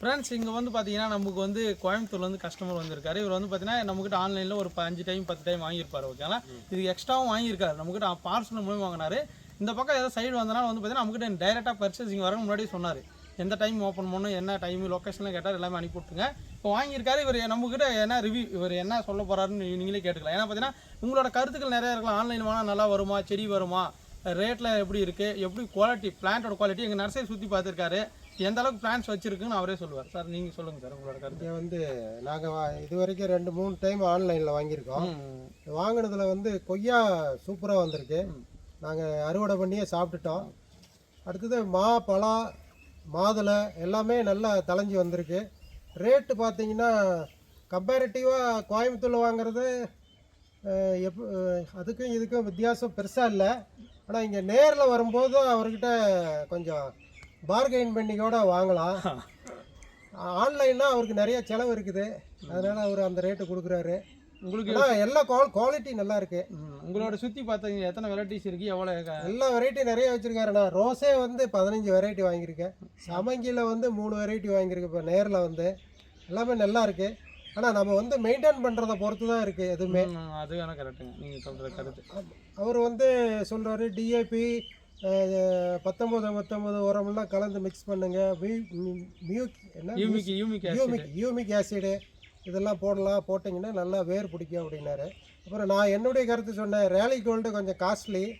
Friends இங்கே வந்து பார்த்தீங்கன்னா நமக்கு வந்து கோயம்புத்தூர்ல வந்து கஸ்டமர் வந்திருக்காரு. இவர் வந்து பார்த்தீங்கன்னா நம்மகிட்ட ஆன்லைனில் ஒரு அஞ்சு டைம் பத்து டைம் வாங்கியிருப்பாரு ஓகேங்களா இது எக்ஸ்ட்ராவும் வாங்கியிருக்காரு. நம்மகிட்ட பார்சல் மூலியம் வாங்கினாரு. இந்த பக்கம் ஏதோ சைடு வந்தனால வந்து பார்த்தீங்கன்னா நம்மகிட்ட டைரெக்டாக பர்ச்சேசிங் வர முன்னாடி சொன்னார். எந்த டைம் ஓப்பன் பண்ணணும் என்ன டைம் லொக்கேஷன்லாம் கேட்டார் எல்லாமே அனுப்பி விட்டுங்க இப்போ வாங்கியிருக்காரு இவர் நம்மகிட்ட என்ன ரிவ்யூ இவர் என்ன சொல்ல போறாருன்னு நீங்களே கேட்டுக்கலாம். ஏன்னா பார்த்தீங்கன்னா உங்களோட கருத்துக்கள் நிறைய இருக்கலாம். ஆன்லைன் வாங்கினா நல்லா வருமா செடி வருமா ரேட்டில் எப்படி இருக்குது எப்படி குவாலிட்டி பிளான்ட்டோட குவாலிட்டி எங்கள் நர்சரி சுற்றி பார்த்துருக்காரு. எந்த அளவுக்கு பிளான்ஸ் வச்சிருக்குன்னு அவரே சொல்லுவார். சார் நீங்கள் சொல்லுங்கள் சார் உங்களோட கருத்து. வந்து நாங்கள் இது வரைக்கும் ரெண்டு மூணு டைம் ஆன்லைனில் வாங்கியிருக்கோம். வாங்கினதுல வந்து கொய்யா சூப்பராக வந்திருக்கு. நாங்கள் அறுவடை பண்ணியே சாப்பிட்டுட்டோம். அடுத்தது மா பழம் மாதுளை எல்லாமே நல்லா தளைஞ்சு வந்திருக்கு. ரேட்டு பார்த்தீங்கன்னா கம்பேரிட்டிவாக கோயம்புத்தூரில் வாங்குறது எப் அதுக்கும் இதுக்கும் வித்தியாசம் பெருசாக இல்லை. ஆனால் இங்கே நேரில் வரும்போது அவர்கிட்ட கொஞ்சம் பார்கெயின் பண்ணி கூட வாங்கலாம். ஆன்லைன்னா அவருக்கு நிறைய செலவு இருக்குது. அதனால அவர் அந்த ரேட்டு கொடுக்குறாரு. உங்களுக்கு எல்லா குவாலிட்டி நல்லா இருக்கு. உங்களோட சுற்றி பார்த்தீங்க எத்தனை வெரைட்டிஸ் இருக்குது எவ்வளோ எல்லா வெரைட்டி நிறைய வச்சிருக்காருண்ணா. ரோஸே வந்து பதினஞ்சு வெரைட்டி வாங்கியிருக்கேன் சமங்கியில் வந்து மூணு வெரைட்டி வாங்கியிருக்கேன் இப்போ நேரில் வந்து. எல்லாமே நல்லா இருக்கு. ஆனால் நம்ம வந்து மெயின்டைன் பண்ணுறத பொறுத்து தான் இருக்குது எதுவுமே. அது வேணால் கரெக்டுங்க நீங்கள் சொல்கிற கருத்து அவர் வந்து சொல்கிறாரு டிஏபி பத்தொம்போது பத்தொம்போது உரமெல்லாம் கலந்து மிக்ஸ் பண்ணுங்க. மியூ- மியூ- மியூக் என்ன? Humic humic humic humic acid. இதெல்லாம் போடலாம். போட்டிங்கன்னா நல்லா வேர் பிடிக்கும் அப்படின்னாரு. அப்புறம் நான் என்னுடைய கருத்து சொன்னேன் ரேலி கோல்டு கொஞ்சம் காஸ்ட்லி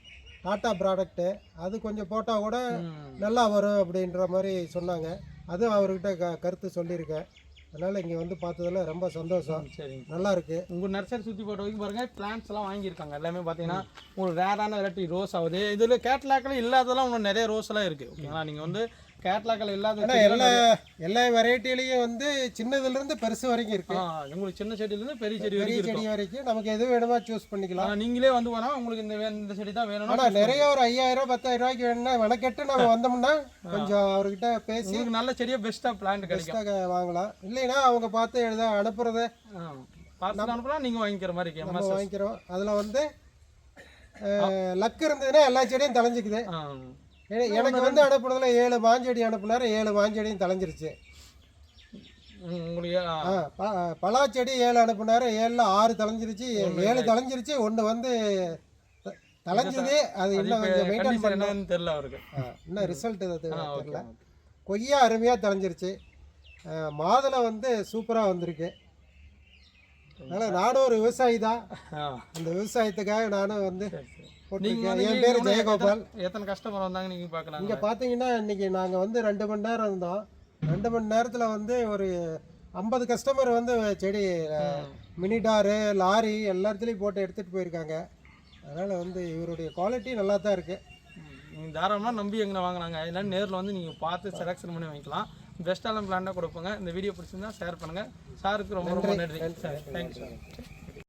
டாட்டா ப்ராடக்ட்டு அது கொஞ்சம் போட்டால் கூட நல்லா வரும் அப்படின்ற மாதிரி சொன்னாங்க. அதுவும் அவர்கிட்ட க கருத்து சொல்லியிருக்கேன். அதனால் இங்கே வந்து பார்த்ததுல ரொம்ப சந்தோஷம். சரிங்க. நல்லா இருக்கு. உங்கள் நர்சரி சுற்றி போட்ட வரைக்கும் பாருங்க பிளான்ஸ் எல்லாம் வாங்கியிருக்காங்க. எல்லாமே பார்த்தீங்கன்னா உங்களுக்கு ரேரான வெரைட்டி ரோஸ் ஆகுது. இதில் கேட்லாக்கில் இல்லாததெல்லாம் இன்னும் நிறைய ரோஸ் எல்லாம் இருக்குது ஓகேங்களா நீங்கள் வந்து கேட்லாக்கில் இல்லாத எல்லா எல்லா வெரைட்டிலையும் வந்து சின்னதுலேருந்து பெருசு வரைக்கும் இருக்கு. உங்களுக்கு சின்ன செடியிலேருந்து பெரிய செடி பெரிய செடி வரைக்கும் நமக்கு எது வேணுமோ சூஸ் பண்ணிக்கலாம். நீங்களே வந்து வேணா உங்களுக்கு இந்த இந்த செடி தான் வேணும்னா ஆனால் நிறைய ஒரு ஐயாயிரம் பத்தாயிரம் ரூபாய்க்கு வேணும்னா மெனக்கெட்டு நம்ம வந்தோம்னா கொஞ்சம் அவர்கிட்ட பேசி நல்ல செடியாக பெஸ்ட்டாக பிளான்ட் பெஸ்ட்டாக வாங்கலாம். இல்லைன்னா அவங்க பார்த்து எழுத அனுப்புறத. பார்சல் அனுப்பலாம் நீங்கள் வாங்கிக்கிற மாதிரி நம்ம வாங்கிக்கிறோம். அதில் வந்து லக் இருந்ததுன்னா எல்லா செடியும் தலைஞ்சிக்குது எனக்கு வந்து அனுப்புனதுல ஏழு மாஞ்செடி அனுப்புனாரு ஏழு மாஞ்செடியும் தலைஞ்சிருச்சு பலாச்செடி ஏழு அனுப்புனாரு ஏழுல ஆறு தலைஞ்சிருச்சு ஏழு தலைஞ்சிருச்சு ஒன்று வந்து தலைஞ்சது அது இன்னும் கொஞ்சம் மெயின்டைன் condition பண்ணணும். என்னன்னு தெரியல அவருக்கு. இன்னும் ரிசல்ட் தெரியல. கொய்யா அருமையாக தலைஞ்சிருச்சு மாதுளை வந்து சூப்பராக வந்திருக்கு. அதனால் நானும் ஒரு விவசாயி தான். அந்த விவசாயத்துக்காக நானும் வந்து நீங்க என் பேர் ஜெயகோபால். எத்தனை- கஸ்டமர் வந்தாங்க நீங்க பார்க்கலாம் இங்கே பார்த்தீங்கன்னா இன்னைக்கு நாங்கள் வந்து ரெண்டு மணி நேரம் இருந்தோம். ரெண்டு மணி நேரத்தில் வந்து ஒரு ஐம்பது கஸ்டமர் வந்து செடி மினிடாரு லாரி எல்லாத்துலேயும் போட்டு எடுத்துகிட்டு போயிருக்காங்க. அதனால் வந்து இவருடைய குவாலிட்டி நல்லா தான் இருக்குது நீங்கள் தாராளமாக நம்பி எங்களை வாங்கினாங்க. இல்லைன்னா நேரில் வந்து நீங்கள் பார்த்து செலெக்ஷன் பண்ணி வாங்கிக்கலாம். பெஸ்ட்டான பிளானாக கொடுப்போங்க. இந்த வீடியோ பிடிச்சிருந்தா ஷேர் பண்ணுங்கள் சாருக்கு ரொம்ப ரொம்ப நன்றி. தேங்க்யூ